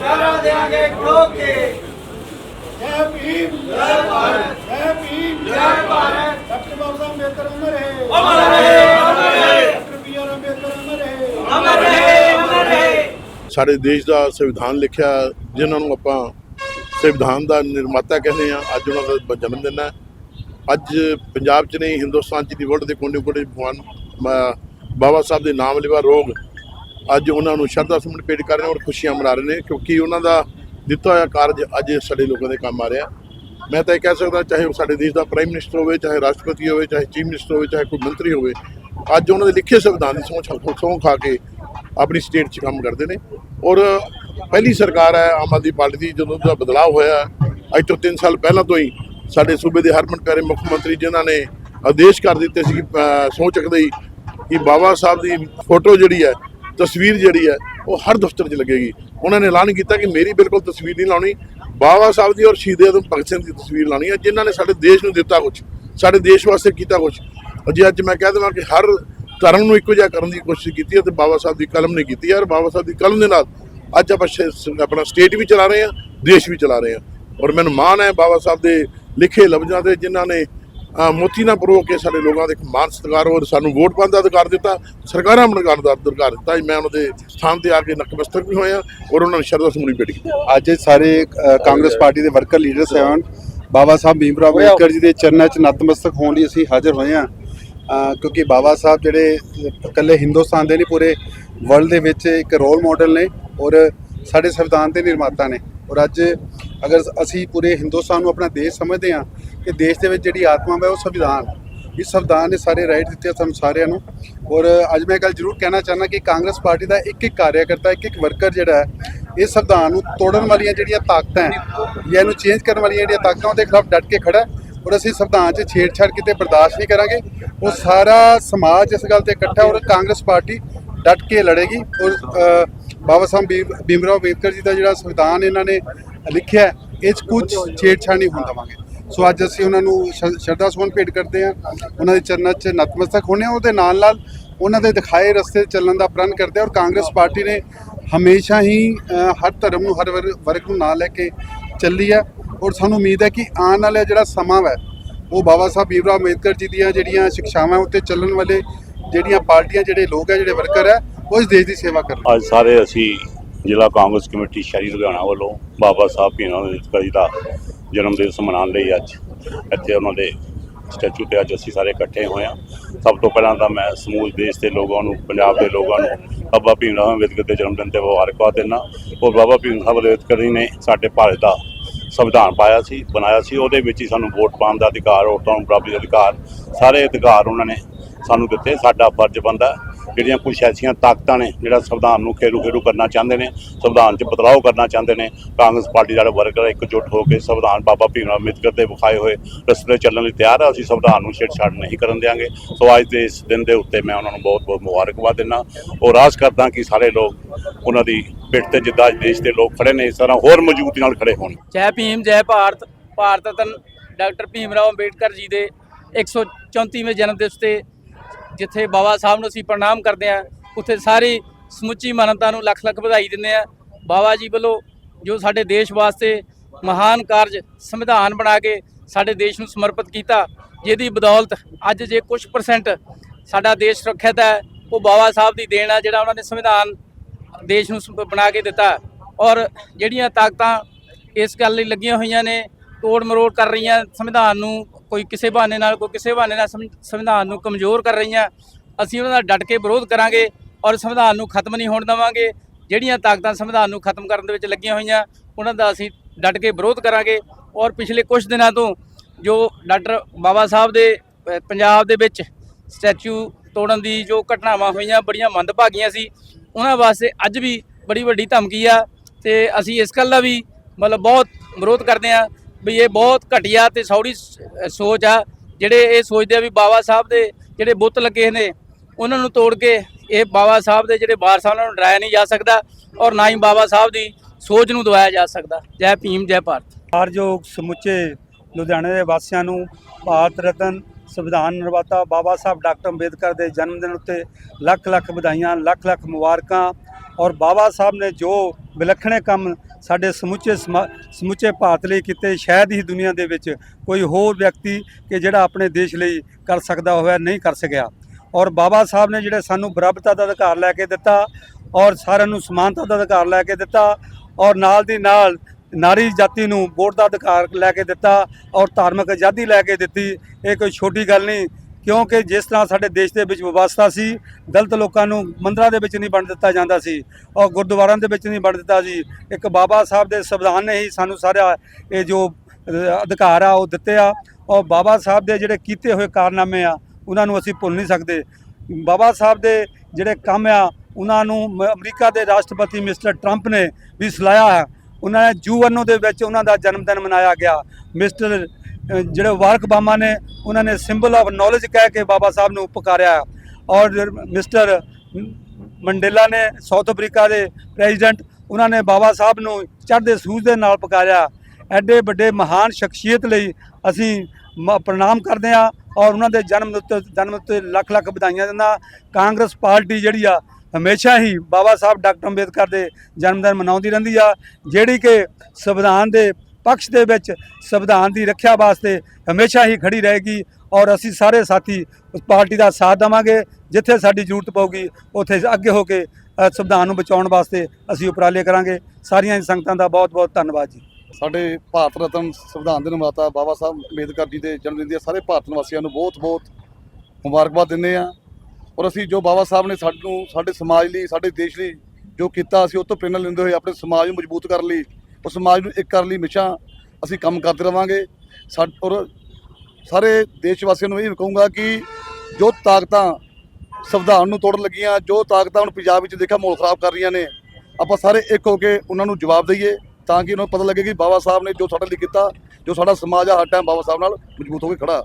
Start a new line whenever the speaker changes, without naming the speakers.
ਕਰਾ ਦੇਾਂਗੇ ਠੋਕ। ਕੇ
ਜੈ ਭੀਮ ਜੈ ਭਾਰਤ ਜੈ ਭੀਮ।
ਜੈ ਭਾਰਤ।
ਡਾਕਟਰ ਬਾਬਾ ਸਾਹਿਬ ਅੰਬੇਦਕਰ ਅਮਰ ਹੈ
ਅਮਰ ਰਹੇ ਅਮਰ ਰਹੇ।
ਡਾਕਟਰ ਬੀ ਆਰ ਅੰਬੇਦਕਰ ਅਮਰ ਹੈ
ਅਮਰ ਰਹੇ ਅਮਰ ਰਹੇ।
ਸਾਡੇ ਦੇਸ਼ ਦਾ ਸੰਵਿਧਾਨ ਲਿਖਿਆ ਜਿਨ੍ਹਾਂ ਨੂੰ ਆਪਾਂ ਸੰਵਿਧਾਨ ਦਾ ਨਿਰਮਾਤਾ ਕਹਿੰਦੇ ਆ ਅੱਜ ਉਹਨਾਂ ਦਾ ਜਨਮ ਦਿਨ ਹੈ। ਅੱਜ ਪੰਜਾਬ 'ਚ ਨਹੀਂ ਹਿੰਦੁਸਤਾਨ 'ਚ ਦੀ ਵਰਲਡ ਦੇ ਕੋਨੇ ਕੋਨੇ ਭਗਵਾਨ ਬਾਬਾ ਸਾਹਿਬ ਦੇ ਨਾਮ ਲਿਵਾ ਰੋਗ। ਅੱਜ ਉਹਨਾਂ ਨੂੰ ਸ਼ਰਧਾ ਸੁਮਨ ਭੇਟ ਕਰ ਰਹੇ ਨੇ ਔਰ ਖੁਸ਼ੀਆਂ ਮਨਾ ਰਹੇ ਨੇ ਕਿਉਂਕਿ ਉਹਨਾਂ ਦਾ ਦਿੱਤਾ ਹੋਇਆ ਕਾਰਜ ਅੱਜ ਸਾਡੇ ਲੋਕਾਂ ਦੇ ਕੰਮ ਆ ਰਿਹਾ। ਮੈਂ ਤਾਂ ਇਹ ਕਹਿ ਸਕਦਾ ਚਾਹੇ ਉਹ ਸਾਡੇ ਦੇਸ਼ ਦਾ ਪ੍ਰਾਈਮ ਮਿਨਿਸਟਰ ਹੋਵੇ ਚਾਹੇ ਰਾਸ਼ਟਰਪਤੀ ਹੋਵੇ ਚਾਹੇ ਚੀਫ ਮਿਨਿਸਟਰ ਹੋਵੇ ਚਾਹੇ ਕੋਈ ਮੰਤਰੀ ਹੋਵੇ ਅੱਜ ਉਹਨਾਂ ਦੇ ਲਿਖੇ ਸੰਵਿਧਾਨ ਦੀ ਸਹੁੰ ਸਹੁੰ ਖਾ ਕੇ ਆਪਣੀ ਸਟੇਟ 'ਚ ਕੰਮ ਕਰਦੇ ਨੇ। ਔਰ ਪਹਿਲੀ ਸਰਕਾਰ ਹੈ ਆਮ ਆਦਮੀ ਪਾਰਟੀ ਦੀ ਜਦੋਂ ਦਾ ਬਦਲਾਅ ਹੋਇਆ ਅੱਜ ਤੋਂ 3 ਸਾਲ ਪਹਿਲਾਂ ਤੋਂ ਹੀ ਸਾਡੇ ਸੂਬੇ ਦੇ ਹਰਮਨ ਪਿਆਰੇ ਮੁੱਖ ਮੰਤਰੀ ਜਿਨ੍ਹਾਂ ਨੇ ਆਦੇਸ਼ ਕਰ ਦਿੱਤੇ ਸੀ ਕਿ ਅਹ, ਸਹੁੰ ਚੱਕਦੇ ਹੀ ਕਿ ਬਾਬਾ ਸਾਹਿਬ ਦੀ ਫੋਟੋ ਜਿਹੜੀ ਹੈ ਤਸਵੀਰ ਜਿਹੜੀ ਹੈ, ਉਹ ਹਰ ਦਫ਼ਤਰ 'ਚ ਲੱਗੇਗੀ। ਉਹਨਾਂ ਨੇ ਐਲਾਨ ਕੀਤਾ ਕਿ ਮੇਰੀ ਬਿਲਕੁਲ ਤਸਵੀਰ ਨਹੀਂ ਲਾਉਣੀ। ਬਾਬਾ ਸਾਹਿਬ ਦੀ ਔਰ ਸ਼ਹੀਦ ਆਜ਼ਮ ਭਗਤ ਸਿੰਘ ਦੀ ਤਸਵੀਰ ਲਾਉਣੀ ਹੈ, ਜਿਨ੍ਹਾਂ ਨੇ ਸਾਡੇ ਦੇਸ਼ ਨੂੰ ਦਿੱਤਾ ਕੁਝ ਸਾਡੇ ਦੇਸ਼ ਵਾਸਤੇ ਕੀਤਾ ਕੁਝ ਜੇ ਅੱਜ ਮੈਂ ਕਹਿ ਦੇਵਾਂ ਕਿ ਹਰ ਧਰਮ ਨੂੰ ਇੱਕੋ ਜਿਹਾ ਕਰਨ ਦੀ ਕੋਸ਼ਿਸ਼ ਕੀਤੀ ਹੈ ਤੇ ਬਾਬਾ ਸਾਹਿਬ ਦੀ ਕਲਮ ਨੇ ਕੀਤੀ ਹੈ। ਔਰ ਬਾਬਾ ਸਾਹਿਬ ਦੀ ਕਲਮ ਦੇ ਨਾਲ ਅੱਜ ਆਪਾਂ ਆਪਣਾ ਸਟੇਟ ਵੀ ਚਲਾ ਰਹੇ ਹਾਂ, ਦੇਸ਼ ਵੀ ਚਲਾ ਰਹੇ ਹਾਂ। ਔਰ ਮੈਨੂੰ ਮਾਣ ਹੈ ਬਾਬਾ ਸਾਹਿਬ ਦੇ ਲਿਖੇ ਲਫ਼ਜ਼ਾਂ ਤੇ ਜਿਨ੍ਹਾਂ ਨੇ ਮੋਤੀ ਨਾ ਪਰੋ ਕੇ ਸਾਡੇ ਲੋਕਾਂ ਦੇ ਇੱਕ ਮਾਨ ਸਤਿਕਾਰ ਔਰ ਸਾਨੂੰ ਵੋਟ ਪਾਉਣ ਦਾ ਅਧਿਕਾਰ ਦਿੱਤਾ ਸਰਕਾਰਾਂ ਬਣਾਉਣ ਦਾ ਅਧਿਕਾਰ ਦਿੱਤਾ ਮੈਂ ਉਹਨਾਂ ਦੇ ਸਥਾਨ ਤੇ ਆ ਕੇ ਨਕਮਸਤਕ ਵੀ ਹੋਇਆ ਔਰ ਉਹਨਾਂ ਨੂੰ ਸ਼ਰਧਾ ਸਮੂਨੀ ਭੇਟ ਕੀਤੀ।
ਅੱਜ ਸਾਰੇ ਕਾਂਗਰਸ ਪਾਰਟੀ ਦੇ ਵਰਕਰ ਲੀਡਰ ਸਾਹਿਬਾਨ ਬਾਬਾ ਸਾਹਿਬ ਭੀਮ ਰਾਓ ਅੰਬੇਦਕਰ ਜੀ ਦੇ ਚਰਨਾਂ 'ਚ ਨਤਮਸਤਕ ਹੋਣ ਲਈ ਅਸੀਂ ਹਾਜ਼ਰ ਹੋਏ ਹਾਂ। ਕਿਉਂਕਿ ਬਾਬਾ ਸਾਹਿਬ ਜਿਹੜੇ ਇਕੱਲੇ ਹਿੰਦੁਸਤਾਨ ਦੇ ਨਹੀਂ ਪੂਰੇ ਵਰਲਡ ਦੇ ਵਿੱਚ ਇੱਕ ਰੋਲ ਮਾਡਲ ਨੇ ਔਰ ਸਾਡੇ ਸੰਵਿਧਾਨ ਦੇ ਨਿਰਮਾਤਾ ਨੇ। ਔਰ ਅੱਜ ਅਗਰ ਅਸੀਂ ਪੂਰੇ ਹਿੰਦੁਸਤਾਨ ਨੂੰ ਆਪਣਾ ਦੇਸ਼ ਸਮਝਦੇ ਹਾਂ ਕਿ ਦੇਸ਼ ਦੇ ਵਿੱਚ ਜਿਹੜੀ ਆਤਮਾ ਹੈ ਉਹ ਸੰਵਿਧਾਨ ਇਸ ਸੰਵਿਧਾਨ ਨੇ ਸਾਰੇ ਰਾਈਟ ਦਿੱਤੇ ਸਾਨੂੰ ਸਾਰਿਆਂ ਨੂੰ। ਔਰ ਅੱਜ ਮੈਂ ਗੱਲ ਜ਼ਰੂਰ ਕਹਿਣਾ ਚਾਹੁੰਦਾ ਕਿ ਕਾਂਗਰਸ ਪਾਰਟੀ ਦਾ ਇੱਕ ਇੱਕ ਕਾਰਿਆਕਰਤਾ ਇੱਕ ਇੱਕ ਵਰਕਰ ਜਿਹੜਾ ਹੈ, ਇਸ ਸੰਵਿਧਾਨ ਨੂੰ ਤੋੜਨ ਵਾਲੀਆਂ ਜਿਹੜੀਆਂ ਤਾਕਤਾਂ ਹੈ ਜਾਂ ਇਹਨੂੰ ਚੇਂਜ ਕਰਨ ਵਾਲੀਆਂ ਜਿਹੜੀਆਂ ਤਾਕਤਾਂ ਉਹਦੇ ਖਿਲਾਫ ਡਟ ਕੇ ਖੜਾ ਔਰ ਅਸੀਂ ਸੰਵਿਧਾਨ 'ਚ ਛੇੜਛਾੜ ਕਿਤੇ ਬਰਦਾਸ਼ਤ ਨਹੀਂ ਕਰਾਂਗੇ। ਉਹ ਸਾਰਾ ਸਮਾਜ ਇਸ ਗੱਲ ਤੇ ਇਕੱਠਾ ਔਰ ਕਾਂਗਰਸ ਪਾਰਟੀ ਡਟ ਕੇ ਲੜੇਗੀ। ਔਰ ਬਾਬਾ ਸਾਹਿਬ ਭੀਮ- ਭੀਮਰਾਓ ਅੰਬੇਦਕਰ ਜੀ ਦਾ ਜਿਹੜਾ ਸੰਵਿਧਾਨ ਇਹਨਾਂ ਨੇ ਲਿਖਿਆ ਇਹ 'ਚ ਕੁਝ ਛੇੜਛਾੜ ਨਹੀਂ ਹੋਣ ਦੇਵਾਂਗੇ। ਸੋ ਅੱਜ ਅਸੀਂ ਉਹਨਾਂ ਨੂੰ ਸ਼- ਸ਼ਰਧਾ ਸੁਮਨ ਭੇਟ ਕਰਦੇ ਹਾਂ। ਉਹਨਾਂ ਦੇ ਚਰਨਾਂ 'ਚ ਨਤਮਸਤਕ ਹੋਣੇ ਹਾਂ, ਉਹਦੇ ਨਾਲ ਨਾਲ ਉਹਨਾਂ ਦੇ ਦਿਖਾਏ ਰਸਤੇ ਚੱਲਣ ਦਾ ਪ੍ਰਣ ਕਰਦੇ ਔਰ ਕਾਂਗਰਸ ਪਾਰਟੀ ਨੇ ਹਮੇਸ਼ਾ ਹੀ ਹਰ ਧਰਮ ਨੂੰ, ਹਰ ਵਰ- ਵਰਗ ਨੂੰ ਨਾਲ ਲੈ ਕੇ ਚੱਲੀ ਹੈ। ਔਰ ਸਾਨੂੰ ਉਮੀਦ ਹੈ ਕਿ ਆਉਣ ਵਾਲਾ ਜਿਹੜਾ ਸਮਾਂ ਹੈ, ਉਹ ਬਾਬਾ ਸਾਹਿਬ ਭੀਮਰਾਓ ਅੰਬੇਦਕਰ ਜੀ ਦੀਆਂ ਜਿਹੜੀਆਂ ਸਿੱਖਿਆਵਾਂ ਉੱਤੇ ਚੱਲਣ ਵਾਲੇ ਜਿਹੜੀਆਂ ਪਾਰਟੀਆਂ, ਜਿਹੜੇ ਲੋਕ ਹੈ, ਜਿਹੜੇ ਵਰਕਰ ਹੈ, ਉਹ ਇਸ ਦੇਸ਼ ਦੀ ਸੇਵਾ ਕਰਨ
ਅੱਜ ਸਾਰੇ ਅਸੀਂ ਜ਼ਿਲ੍ਹਾ ਕਾਂਗਰਸ ਕਮੇਟੀ ਸ਼ਹਿਰੀ ਲੁਧਿਆਣਾ ਵੱਲੋਂ ਬਾਬਾ ਸਾਹਿਬ ਭੀਮਰਾਓ ਅੰਬੇਦਕਰ ਜੀ ਦਾ ਜਨਮ ਦਿਵਸ ਮਨਾਉਣ ਲਈ ਅੱਜ ਇੱਥੇ ਉਹਨਾਂ ਦੇ ਸਟੈਚੂ ਤੇ ਅੱਜ ਅਸੀਂ ਸਾਰੇ ਇਕੱਠੇ ਹੋਏ ਹਾਂ। ਸਭ ਤੋਂ ਪਹਿਲਾਂ ਤਾਂ ਮੈਂ ਸਮੂਹ ਦੇਸ਼ ਦੇ ਲੋਕਾਂ ਨੂੰ, ਪੰਜਾਬ ਦੇ ਲੋਕਾਂ ਨੂੰ ਬਾਬਾ ਭੀਮ ਭੀਮਰਾਓ ਅੰਬੇਦਕਰ ਦੇ ਜਨਮ ਦਿਨ ਤੇ ਮੁਬਾਰਕਬਾਦ ਦਿੰਦਾ। ਔਰ ਬਾਬਾ ਭੀਮ ਸਾਹਿਬ ਅੰਬੇਦਕਰ ਜੀ ਨੇ ਸਾਡੇ ਭਾਰਤ ਦਾ ਸੰਵਿਧਾਨ ਪਾਇਆ ਸੀ, ਬਣਾਇਆ ਸੀ। ਉਹਦੇ ਵਿੱਚ ਹੀ ਸਾਨੂੰ ਵੋਟ ਪਾਉਣ ਦਾ ਅਧਿਕਾਰ, ਔਰਤਾਂ ਨੂੰ ਬਰਾਬਰੀ ਦਾ ਅਧਿਕਾਰ, ਸਾਰੇ ਅਧਿਕਾਰ ਉਹਨਾਂ ਨੇ ਸਾਨੂੰ ਦਿੱਤੇ। ਸਾਡਾ ਫਰਜ਼ ਬਣਦਾ ਜਿਹੜੀਆਂ ਕੁਝ ਐਸੀਆਂ ਤਾਕਤਾਂ ਨੇ, ਜਿਹੜਾ ਸੰਵਿਧਾਨ ਨੂੰ ਖੇਰੂ ਖੇਰੂ ਕਰਨਾ ਚਾਹੁੰਦੇ ਨੇ, ਸੰਵਿਧਾਨ 'ਚ ਬਦਲਾਅ ਕਰਨਾ ਚਾਹੁੰਦੇ ਨੇ, ਕਾਂਗਰਸ ਪਾਰਟੀ ਦਾ ਵਰਕਰ ਇਕਜੁੱਟ ਹੋ ਕੇ ਸੰਵਿਧਾਨ ਬਾਬਾ ਭੀਮ ਅੰਬੇਦਕਰ ਦੇ ਵਿਖਾਏ ਹੋਏ ਰਸਤੇ ਚੱਲਣ ਲਈ ਤਿਆਰ ਹੈ ਅਸੀਂ ਸੰਵਿਧਾਨ ਨੂੰ ਛੇੜਛਾੜ ਨਹੀਂ ਕਰਨ ਦਿਆਂਗੇ। ਸੋ ਅੱਜ ਦੇ ਇਸ ਦਿਨ ਦੇ ਉੱਤੇ ਮੈਂ ਉਹਨਾਂ ਨੂੰ ਬਹੁਤ ਬਹੁਤ ਮੁਬਾਰਕਬਾਦ ਦਿੰਦਾ ਔਰ ਆਸ ਕਰਦਾ ਕਿ ਸਾਰੇ ਲੋਕ ਉਹਨਾਂ ਦੀ ਪਿੱਠ ਤੇ ਜਿੱਦਾਂ ਦੇਸ਼ ਦੇ ਲੋਕ ਖੜੇ ਨੇ, ਇਸ ਤਰ੍ਹਾਂ ਹੋਰ ਮਜ਼ਬੂਤੀ ਨਾਲ ਖੜੇ ਹੋਣ।
ਜੈ ਭੀਮ, ਜੈ ਭਾਰਤ ਭਾਰਤ ਰਤਨ, ਡਾਕਟਰ ਭੀਮ ਰਾਓ ਅੰਬੇਡਕਰ ਜੀ ਦੇ 134ਵੇਂ ਜਨਮ ਦਿਵਸ ਤੇ ਜਿੱਥੇ ਬਾਬਾ ਸਾਹਿਬ ਨੂੰ ਅਸੀਂ ਪ੍ਰਣਾਮ ਕਰਦੇ ਹਾਂ, ਉੱਥੇ ਸਾਰੀ ਸਮੁੱਚੀ ਮਾਨਵਤਾ ਨੂੰ ਲੱਖ ਲੱਖ ਵਧਾਈ ਦਿੰਦੇ ਆ ਬਾਬਾ ਜੀ ਵੱਲੋਂ ਜੋ ਸਾਡੇ ਦੇਸ਼ ਵਾਸਤੇ ਮਹਾਨ ਕਾਰਜ, ਸੰਵਿਧਾਨ ਬਣਾ ਕੇ ਸਾਡੇ ਦੇਸ਼ ਨੂੰ ਸਮਰਪਿਤ ਕੀਤਾ, ਜਿਹਦੀ ਬਦੌਲਤ ਅੱਜ ਜੇ ਕੁਝ ਪਰਸੈਂਟ ਸਾਡਾ ਦੇਸ਼ ਸੁਰੱਖਿਅਤ ਹੈ, ਉਹ ਬਾਬਾ ਸਾਹਿਬ ਦੀ ਦੇਣ ਆ ਜਿਹੜਾ ਉਹਨਾਂ ਨੇ ਸੰਵਿਧਾਨ ਦੇਸ਼ ਨੂੰ ਸ- ਬਣਾ ਕੇ ਦਿੱਤਾ। ਔਰ ਜਿਹੜੀਆਂ ਤਾਕਤਾਂ ਇਸ ਗੱਲ ਲਈ ਲੱਗੀਆਂ ਹੋਈਆਂ ਨੇ ਤੋੜ ਮਰੋੜ ਕਰ ਰਹੀਆਂ ਸੰਵਿਧਾਨ ਨੂੰ ਕੋਈ ਕਿਸੇ ਬਹਾਨੇ ਨਾਲ, ਕੋਈ ਕਿਸੇ ਬਹਾਨੇ ਨਾਲ ਸੰਵਿ- ਸੰਵਿਧਾਨ ਨੂੰ ਕਮਜ਼ੋਰ ਕਰ ਰਹੀਆਂ, ਅਸੀਂ ਉਹਨਾਂ ਦਾ ਡਟ ਕੇ ਵਿਰੋਧ ਕਰਾਂਗੇ ਔਰ ਸੰਵਿਧਾਨ ਨੂੰ ਖਤਮ ਨਹੀਂ ਹੋਣ ਦੇਵਾਂਗੇ। ਜਿਹੜੀਆਂ ਤਾਕਤਾਂ ਸੰਵਿਧਾਨ ਨੂੰ ਖਤਮ ਕਰਨ ਦੇ ਵਿੱਚ ਲੱਗੀਆਂ ਹੋਈਆਂ, ਉਹਨਾਂ ਦਾ ਅਸੀਂ ਡਟ ਕੇ ਵਿਰੋਧ ਕਰਾਂਗੇ। ਔਰ ਪਿਛਲੇ ਕੁਝ ਦਿਨਾਂ ਤੋਂ ਜੋ ਡਾਕਟਰ ਬਾਬਾ ਸਾਹਿਬ ਦੇ ਪੰਜਾਬ ਦੇ ਵਿੱਚ ਸਟੈਚੂ ਤੋੜਨ ਦੀ ਜੋ ਘਟਨਾਵਾਂ ਹੋਈਆਂ, ਬੜੀਆਂ ਮੰਦਭਾਗੀਆਂ ਸੀ, ਉਹਨਾਂ ਵਾਸਤੇ ਅੱਜ ਵੀ ਬੜੀ ਵੱਡੀ ਧਮਕੀ ਆ। ਤੇ ਅਸੀਂ ਇਸ ਗੱਲ ਦਾ ਵੀ ਮਤਲਬ ਬਹੁਤ ਵਿਰੋਧ ਕਰਦੇ ਆ ਵੀ ਇਹ ਬਹੁਤ ਘਟੀਆ ਤੇ ਸੌੜੀ ਸੋਚ ਆ, ਜਿਹੜੇ ਇਹ ਸੋਚਦੇ ਆ ਵੀ ਬਾਬਾ ਸਾਹਿਬ ਦੇ ਜਿਹੜੇ ਬੁੱਤ ਲੱਗੇ ਨੇ, ਉਹਨਾਂ ਨੂੰ ਤੋੜ ਕੇ ਇਹ ਬਾਬਾ ਸਾਹਿਬ ਦੇ ਜਿਹੜੇ ਵਾਰਸਾਂ ਉਹਨਾਂ ਨੂੰ ਡਰਾਇਆ ਨਹੀਂ ਜਾ ਸਕਦਾ ਔਰ ਨਾ ਹੀ ਬਾਬਾ ਸਾਹਿਬ ਦੀ ਸੋਚ ਨੂੰ ਦਵਾਇਆ ਜਾ ਸਕਦਾ। ਜੈ ਭੀਮ, ਜੈ ਭਾਰਤ।
ਕਾਰਜੋਗ ਸਮੁੱਚੇ ਲੁਧਿਆਣੇ ਦੇ ਵਾਸੀਆਂ ਨੂੰ ਭਾਰਤ ਰਤਨ ਸੰਵਿਧਾਨ ਨਿਰਮਾਤਾ ਬਾਬਾ ਸਾਹਿਬ ਡਾਕਟਰ ਅੰਬੇਦਕਰ ਦੇ ਜਨਮ ਦਿਨ ਉੱਤੇ ਲੱਖ ਲੱਖ ਵਧਾਈਆਂ, ਲੱਖ ਲੱਖ ਮੁਬਾਰਕਾਂ ਔਰ ਬਾਬਾ ਸਾਹਿਬ ਨੇ ਜੋ ਵਿਲੱਖਣੇ ਕੰਮ ਸਾਡੇ ਸਮੁੱਚੇ ਸਮਾ- ਸਮੁੱਚੇ ਭਾਰਤ ਲਈ ਕੀਤੇ ਸ਼ਾਇਦ ਹੀ ਦੁਨੀਆ ਦੇ ਵਿੱਚ ਕੋਈ ਹੋਰ ਵਿਅਕਤੀ ਕਿ ਜਿਹੜਾ ਆਪਣੇ ਦੇਸ਼ ਲਈ ਕਰ ਸਕਦਾ ਹੋਇਆ ਨਹੀਂ ਕਰ ਸਕਿਆ। ਔਰ ਬਾਬਾ ਸਾਹਿਬ ਨੇ ਜਿਹੜੇ ਸਾਨੂੰ ਬਰਾਬਰਤਾ ਦਾ ਅਧਿਕਾਰ ਲੈ ਕੇ ਦਿੱਤਾ ਔਰ ਸਾਰਿਆਂ ਨੂੰ ਸਮਾਨਤਾ ਦਾ ਅਧਿਕਾਰ ਲੈ ਕੇ ਦਿੱਤਾ ਔਰ ਨਾਲ ਦੀ ਨਾਲ ਨਾਰੀ ਜਾਤੀ ਨੂੰ ਵੋਟ ਦਾ ਅਧਿਕਾਰ ਲੈ ਕੇ ਦਿੱਤਾ ਔਰ ਧਾਰਮਿਕ ਆਜ਼ਾਦੀ ਲੈ ਕੇ ਦਿੱਤੀ, ਇਹ ਕੋਈ ਛੋਟੀ ਗੱਲ ਨਹੀਂ। ਕਿਉਂਕਿ ਜਿਸ ਤਰ੍ਹਾਂ ਸਾਡੇ ਦੇਸ਼ ਦੇ ਵਿੱਚ ਵਿਵਸਥਾ ਸੀ, ਦਲਤ ਲੋਕਾਂ ਨੂੰ ਮੰਦਰਾਂ ਦੇ ਵਿੱਚ ਨਹੀਂ ਵੰਡ ਦਿੱਤਾ ਜਾਂਦਾ ਸੀ ਔਰ ਗੁਰਦੁਆਰਿਆਂ ਦੇ ਵਿੱਚ ਨਹੀਂ ਵੰਡ ਦਿੱਤਾ ਸੀ। ਇੱਕ ਬਾਬਾ ਸਾਹਿਬ ਦੇ ਸੰਵਿਧਾਨ ਨੇ ਹੀ ਸਾਨੂੰ ਸਾਰਾ ਇਹ ਜੋ ਅਧਿਕਾਰ ਆ, ਉਹ ਦਿੱਤੇ ਆ ਔਰ ਬਾਬਾ ਸਾਹਿਬ ਦੇ ਜਿਹੜੇ ਕੀਤੇ ਹੋਏ ਕਾਰਨਾਮੇ ਆ, ਉਹਨਾਂ ਨੂੰ ਅਸੀਂ ਭੁੱਲ ਨਹੀਂ ਸਕਦੇ। ਬਾਬਾ ਸਾਹਿਬ ਦੇ ਜਿਹੜੇ ਕੰਮ ਆ, ਉਹਨਾਂ ਨੂੰ ਮ- ਅਮਰੀਕਾ ਦੇ ਰਾਸ਼ਟਰਪਤੀ ਮਿਸਟਰ ਟਰੰਪ ਨੇ ਵੀ ਸਲਾਇਆ ਹੈ। ਉਹਨਾਂ ਨੇ ਜੂਵਰਨੋ ਦੇ ਵਿੱਚ ਉਹਨਾਂ ਦਾ ਜਨਮ ਦਿਨ ਮਨਾਇਆ ਗਿਆ। ਮਿਸਟਰ ਜਿਹੜੇ ਵਾਰਕ ਬਾਮਾ ਨੇ, ਉਹਨਾਂ ਨੇ ਸਿੰਬਲ ਆਫ ਨੌਲੇਜ ਕਹਿ ਕੇ ਬਾਬਾ ਸਾਹਿਬ ਨੂੰ ਪੁਕਾਰਿਆ। ਔਰ ਮਿਸਟਰ ਮੰਡੇਲਾ ਨੇ, ਸਾਊਥ ਅਫਰੀਕਾ ਦੇ ਪ੍ਰੈਜ਼ੀਡੈਂਟ, ਉਹਨਾਂ ਨੇ ਬਾਬਾ ਸਾਹਿਬ ਨੂੰ ਚੜ੍ਹਦੇ ਸੂਝ ਦੇ ਨਾਲ ਪੁਕਾਰਿਆ। ਐਡੇ ਵੱਡੇ ਮਹਾਨ ਸ਼ਖਸੀਅਤ ਲਈ ਅਸੀਂ ਮ- ਪ੍ਰਣਾਮ ਕਰਦੇ ਹਾਂ ਔਰ ਉਹਨਾਂ ਦੇ ਜਨਮ ਉੱਤੇ ਜਨਮ ਉੱਤੇ ਲੱਖ ਲੱਖ ਵਧਾਈਆਂ ਦਿੰਦਾ ਕਾਂਗਰਸ ਪਾਰਟੀ ਜਿਹੜੀ ਆ, ਹਮੇਸ਼ਾ ਹੀ ਬਾਬਾ ਸਾਹਿਬ, ਡਾਕਟਰ ਅੰਬੇਦਕਰ ਦੇ ਜਨਮ ਦਿਨ ਮਨਾਉਂਦੀ ਰਹਿੰਦੀ ਆ। ਜਿਹੜੀ ਕਿ ਸੰਵਿਧਾਨ ਦੇ ਪੱਖ ਦੇ ਵਿੱਚ ਸੰਵਿਧਾਨ ਦੀ ਰੱਖਿਆ ਵਾਸਤੇ ਹਮੇਸ਼ਾ ਹੀ ਖੜੀ ਰਹੇਗੀ ਔਰ ਅਸੀਂ ਸਾਰੇ ਸਾਥੀ ਉਸ ਪਾਰਟੀ ਦਾ ਸਾਥ ਦੇਵਾਂਗੇ, ਜਿੱਥੇ ਸਾਡੀ ਜ਼ਰੂਰਤ ਪਊਗੀ, ਉੱਥੇ ਅੱਗੇ ਹੋ ਕੇ ਸੰਵਿਧਾਨ ਨੂੰ ਬਚਾਉਣ ਵਾਸਤੇ ਅਸੀਂ ਉਪਰਾਲੇ ਕਰਾਂਗੇ। ਸਾਰੀਆਂ ਸੰਗਤਾਂ ਦਾ ਬਹੁਤ ਬਹੁਤ ਧੰਨਵਾਦ ਜੀ।
ਸਾਡੇ ਭਾਰਤ ਰਤਨ ਸੰਵਿਧਾਨ ਦੇ ਨਿਰਮਾਤਾ ਬਾਬਾ ਸਾਹਿਬ ਅੰਬੇਦਕਰ ਜੀ ਦੇ ਜਨਮ ਦਿਨ ਦੀਆਂ ਸਾਰੇ ਭਾਰਤ ਨਿਵਾਸੀਆਂ ਨੂੰ ਬਹੁਤ-ਬਹੁਤ ਮੁਬਾਰਕਬਾਦ ਦਿੰਦੇ ਆ ਔਰ ਅਸੀਂ ਜੋ ਬਾਬਾ ਸਾਹਿਬ ਨੇ ਸਾਨੂੰ, ਸਾਡੇ ਸਮਾਜ ਲਈ, ਸਾਡੇ ਦੇਸ਼ ਲਈ ਜੋ ਕੀਤਾ, ਅਸੀਂ ਉਹ ਤੋਂ ਪ੍ਰੇਰਨਾ ਲੈਂਦੇ ਹੋਏ ਆਪਣੇ ਸਮਾਜ ਨੂੰ ਮਜ਼ਬੂਤ ਕਰਨ ਲਈ ਔਰ ਸਮਾਜ ਨੂੰ ਇੱਕ ਕਰਨ ਲਈ ਹਮੇਸ਼ਾ ਅਸੀਂ ਕੰਮ ਕਰਦੇ ਰਵਾਂਗੇ। ਸਾ ਔਰ ਸਾਰੇ ਦੇਸ਼ ਵਾਸੀਆਂ ਨੂੰ ਇਹ ਕਹੂੰਗਾ ਕਿ ਜੋ ਤਾਕਤਾਂ ਸੰਵਿਧਾਨ ਨੂੰ ਤੋੜਨ ਲੱਗੀਆਂ, ਜੋ ਤਾਕਤਾਂ ਹੁਣ ਪੰਜਾਬ ਵਿੱਚ ਦੇਖਿਆ ਮਾਹੌਲ ਖਰਾਬ ਕਰ ਰਹੀਆਂ ਨੇ, ਆਪਾਂ ਸਾਰੇ ਇੱਕ ਹੋ ਕੇ ਉਹਨਾਂ ਨੂੰ ਜਵਾਬ ਦਈਏ ਤਾਂ ਕਿ ਉਹਨਾਂ ਨੂੰ ਪਤਾ ਲੱਗੇ ਕਿ ਬਾਬਾ ਸਾਹਿਬ ਨੇ ਜੋ ਸਾਡੇ ਲਈ ਕੀਤਾ, ਜੋ ਸਾਡਾ ਸਮਾਜ ਆ, ਹਰ ਟਾਈਮ ਬਾਬਾ ਸਾਹਿਬ ਨਾਲ ਮਜ਼ਬੂਤ ਹੋ ਕੇ ਖੜਾ।